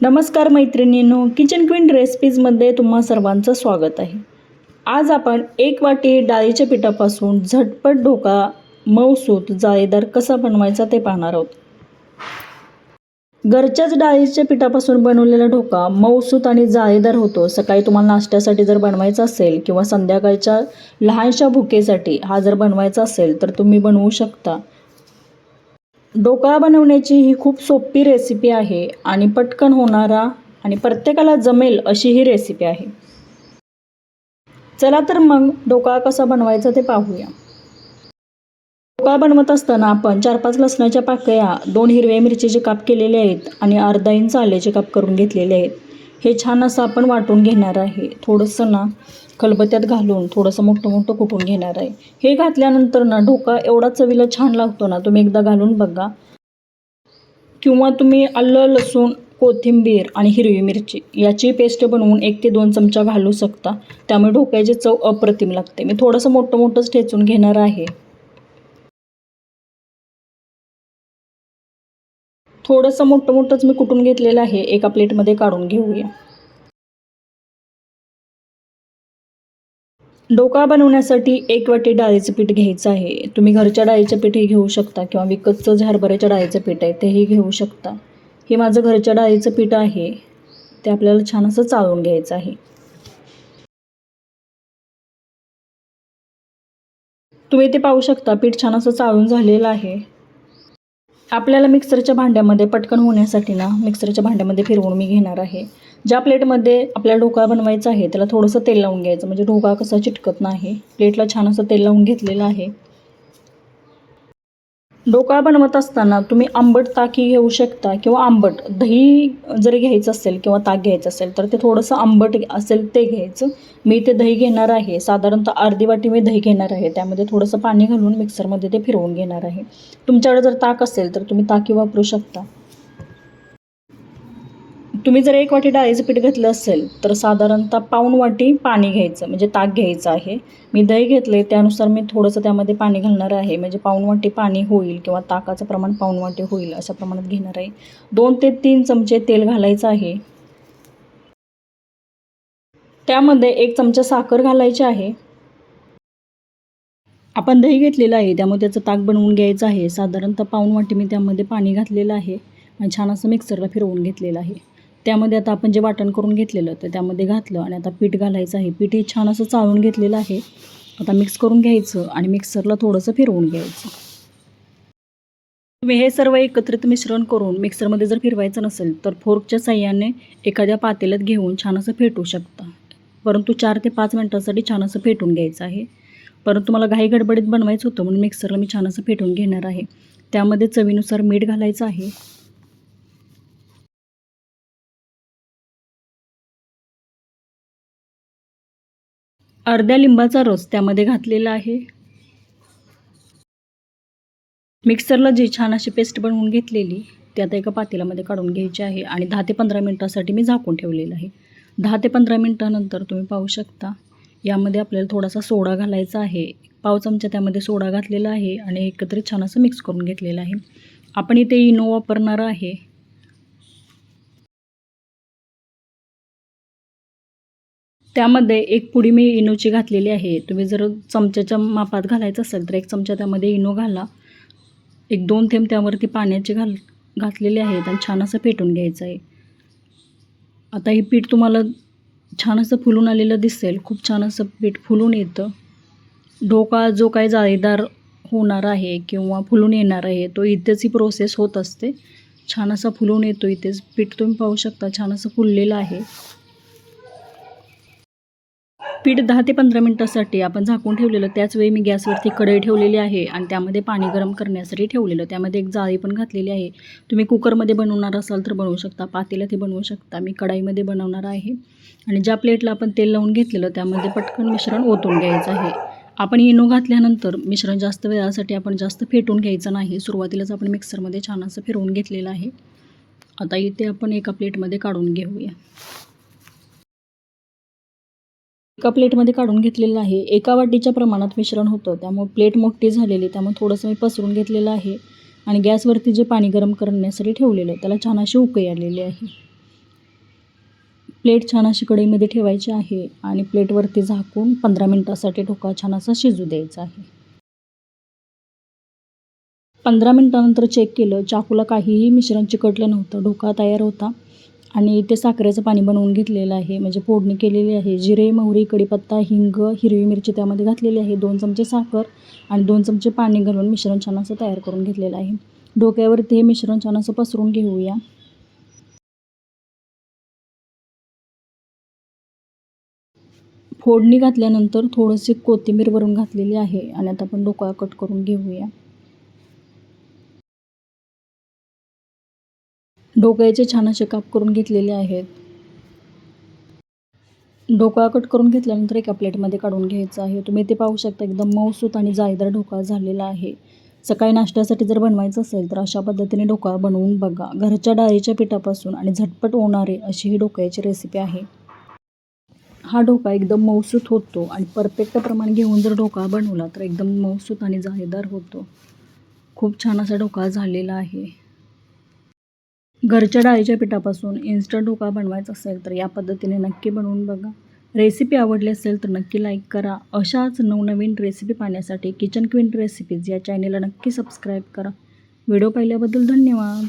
नमस्कार मैत्रिणींनो kitchen queen रेसिपीजमध्ये तुम्हा सर्वांचं स्वागत आहे. आज आपण एक वाटी डाळीच्या पिठापासून झटपट ढोका मऊसूत जाळीदार कसा बनवायचा ते पाहणार आहोत. घरच्याच डाळीच्या पिठापासून बनवलेला ढोका मऊसूत आणि जाळीदार होतो. सकाळी तुम्हाला नाश्त्यासाठी जर बनवायचा असेल किंवा संध्याकाळच्या लहानशा भुकेसाठी हा जर बनवायचा असेल तर तुम्ही बनवू शकता. ढोकळा बनवण्याची ही खूप सोपी रेसिपी आहे आणि पटकन होणारा आणि प्रत्येकाला जमेल अशी ही रेसिपी आहे. चला तर मग ढोकळा कसा बनवायचा ते पाहूया. ढोकळा बनवत असताना आपण चार पाच लसणाच्या पाकळ्या दोन हिरव्या मिरचीचे काप केलेले आहेत आणि अर्धा इंच आल्याचे काप करून घेतलेले आहेत. हे छान असं आपण वाटून घेणार आहे. थोडंसं ना खलबत्त्यात घालून थोडंसं मोठं मोठं कुटून घेणार आहे. हे घातल्यानंतर ना ढोका एवढा चवीला छान लागतो ना तुम्ही एकदा घालून बघा. किंवा तुम्ही आलं लसूण कोथिंबीर आणि हिरवी मिरची याची पेस्ट बनवून एक ते दोन चमचा घालू शकता. त्यामुळे ढोक्याची चव अप्रतिम लागते. मी थोडंसं मोठं मोठंच ठेचून घेणार आहे. थोडंसं मोठं मोठंच मी कुटून घेतलेलं आहे एका प्लेटमध्ये काढून घेऊया. डोका बनवण्यासाठी एक वाटी डाळीचं पीठ घ्यायचं आहे. तुम्ही घरच्या डाळीचं पीठही घेऊ शकता किंवा विकतचं जे हरभऱ्याच्या डाळीचं पीठ आहे तेही घेऊ शकता. हे माझं घरच्या डाळीचं पीठ आहे. ते आपल्याला छान असं चाळून घ्यायचं आहे. तुम्ही ते पाहू शकता पीठ छान असं चाळून झालेलं आहे. आपल्याला मिक्सरच्या भांड्यामध्ये पटकन होण्यासाठी ना मिक्सरच्या भांड्यामध्ये फिरवून मी घेणार आहे. ज्या प्लेटमध्ये आपल्याला ढोकळा बनवायचा आहे त्याला थोडंसं तेल लावून घ्यायचं. म्हणजे ढोकळा कसा चिटकत नाही प्लेटला छान असं तेल लावून घेतलेलं आहे. ढोकळा बनवत असताना तुम्ही आंबट ताकी घेऊ शकता किंवा आंबट दही जरी घ्यायचं असेल किंवा ताक घ्यायचं असेल तर ते थोडंसं आंबट असेल ते घ्यायचं. मी ते दही घेणार आहे. साधारणतः अर्धी वाटी मी दही घेणार आहे. त्यामध्ये थोडंसं पाणी घालून मिक्सरमध्ये ते फिरवून घेणार आहे. तुमच्याकडे जर ताक असेल तर तुम्ही ताकी वापरू शकता. तुम्ही जर एक वाटी डाळीचं पीठ घेतलं असेल तर साधारणतः पाऊण वाटी पाणी घ्यायचं म्हणजे ताक घ्यायचं आहे. मी दही घेतले त्यानुसार मी थोडंसं त्यामध्ये पाणी घालणार आहे. म्हणजे पाऊण वाटी पाणी होईल किंवा ताकाचं प्रमाण पाऊण वाटी होईल अशा प्रमाणात घेणार आहे. दोन ते तीन चमचे तेल घालायचं आहे. त्यामध्ये एक चमचा साखर घालायची आहे. आपण दही घेतलेलं आहे त्यामुळे त्याचं ताक बनवून घ्यायचं आहे. साधारणतः पाऊण वाटी मी त्यामध्ये पाणी घातलेलं आहे. आणि छान असं मिक्सरला फिरवून घेतलेलं आहे. त्यामध्ये आता आपण जे वाटण करून घेतलेलं तर त्यामध्ये घातलं आणि आता पीठ घालायचं आहे. पीठ हे छान असं चाळून घेतलेलं आहे. आता मिक्स करून घ्यायचं आणि मिक्सरला थोडंसं फिरवून घ्यायचं. तुम्ही हे सर्व एकत्रित मिश्रण करून मिक्सरमध्ये जर फिरवायचं नसेल तर फोर्कच्या साह्याने एखाद्या पातेल्यात घेऊन छान असं फेटू शकता. परंतु चार ते पाच मिनटासाठी छान असं फेटून घ्यायचं आहे. परंतु मला घाई गडबडीत बनवायचं होतं म्हणून मिक्सरला मी छान असं फेटून घेणार आहे. त्यामध्ये चवीनुसार मीठ घालायचं आहे. अर्ध्या लिंबाचा रस त्यामध्ये घातलेला आहे. मिक्सरला जी छान अशी पेस्ट बनवून घेतलेली ती आता एका पातेल्यामध्ये काढून घ्यायची आहे आणि दहा ते पंधरा मिनटासाठी मी झाकून ठेवलेलं आहे. दहा ते पंधरा मिनटानंतर तुम्ही पाहू शकता यामध्ये आपल्याला थोडासा सोडा घालायचा आहे. पाव चमचा त्यामध्ये सोडा घातलेला आहे आणि एकत्रित छान असं मिक्स करून घेतलेलं आहे. आपण इथे इनो वापरणार आहे. त्यामध्ये एक पुडी मी इनोची घातलेली आहे. तुम्ही जर चमच्याच्या मापात घालायचं असेल तर एक चमचा त्यामध्ये इनो घाला. एक दोन थेंब त्यावरती पाण्याचे घाल घातलेले आहेत आणि छान असं फेटून घ्यायचं आहे आता हे पीठ तुम्हाला छान असं फुलून आलेलं दिसेल. खूप छान असं पीठ फुलून येतं. ढोका जो काही जाळीदार होणार आहे किंवा फुलून येणार आहे तो इथेच ही प्रोसेस होत असते. छान असा फुलून येतो इथेच. पीठ तुम्ही पाहू शकता छान असं फुललेलं आहे. पीठ दहा ते पंधरा मिनटासाठी आपण झाकून ठेवलेलं त्याच वेळी मी गॅसवरती कढई ठेवलेली आहे आणि त्यामध्ये पाणी गरम करण्यासाठी ठेवलेलं. त्यामध्ये एक जाळी पण घातलेली आहे. तुम्ही कुकरमध्ये बनवणार असाल तर बनवू शकता पातेल्यात बनवू शकता. मी कढाईमध्ये बनवणार आहे. आणि ज्या प्लेटला आपण तेल लावून घेतलेलं त्यामध्ये पटकन मिश्रण ओतून घ्यायचं आहे. आपण इनो घातल्यानंतर मिश्रण जास्त वेळासाठी आपण जास्त फेटून घ्यायचं नाही. सुरुवातीलाच आपण मिक्सरमध्ये छान असं फिरवून घेतलेलं आहे. आता इथे आपण एका प्लेटमध्ये काढून घेऊया. एका प्लेटमध्ये काढून घेतलेलं आहे. एका वाटीच्या प्रमाणात मिश्रण होतं. त्यामुळे प्लेट मोठी झालेली त्यामुळे थोडंसं मी पसरून घेतलेलं आहे. आणि गॅसवरती जे पाणी गरम करण्यासाठी ठेवलेलं आहे त्याला छान अशी उकळी आलेली आहे. प्लेट छान अशी कढईमध्ये ठेवायची आहे आणि प्लेटवरती झाकून पंधरा मिनटासाठी ढोका छान असा शिजू द्यायचा आहे. पंधरा मिनटानंतर चेक केलं. चाकूला काहीही मिश्रण चिकटलं नव्हतं. ढोका तयार होता. आणि ते साखरेचं पाणी बनवून घेतलेलं आहे. म्हणजे फोडणी केलेली आहे. जिरे मोहरी कडीपत्ता हिंग हिरवी मिरची त्यामध्ये घातलेली आहे. दोन चमचे साखर आणि दोन चमचे पाणी घालून मिश्रण छान असं तयार करून घेतलेलं आहे. डोक्यावरती हे मिश्रण छान असं पसरून घेऊया. फोडणी घातल्यानंतर थोडीशी कोथिंबीर वरून घातलेली आहे आणि आता आपण डोकळा कट करून घेऊया. ढोकळ्याचे छान असे काप करून घेतलेले आहेत. ढोकळा कट करून घेतल्यानंतर एका प्लेटमध्ये काढून घ्यायचं आहे. तुम्ही ते पाहू शकता एकदम मऊसूत आणि जाळीदार ढोकळा झालेला आहे. सकाळी नाश्त्यासाठी जर बनवायचं असेल तर अशा पद्धतीने ढोकळा बनवून बघा. घरच्या डाळीच्या पिठापासून आणि झटपट होणारे अशी ही ढोकळ्याची रेसिपी आहे. हा ढोकळा एकदम मऊसूत होतो आणि परफेक्ट प्रमाण घेऊन जर ढोकळा बनवला तर एकदम मऊसूत आणि जाळीदार होतो. खूप छान असा ढोकळा झालेला आहे. घरच्या डाळीच्या पिठापासून इन्स्टंट ढोकळा बनवायचा असेल तर या पद्धतीने नक्की बनवून बघा. रेसिपी आवडली असेल तर नक्की लाईक करा. अशाच नवनवीन रेसिपी पाहण्यासाठी किचन क्वीन रेसिपीज या चॅनेलला नक्की सबस्क्राईब करा. व्हिडिओ पाहिल्याबद्दल धन्यवाद.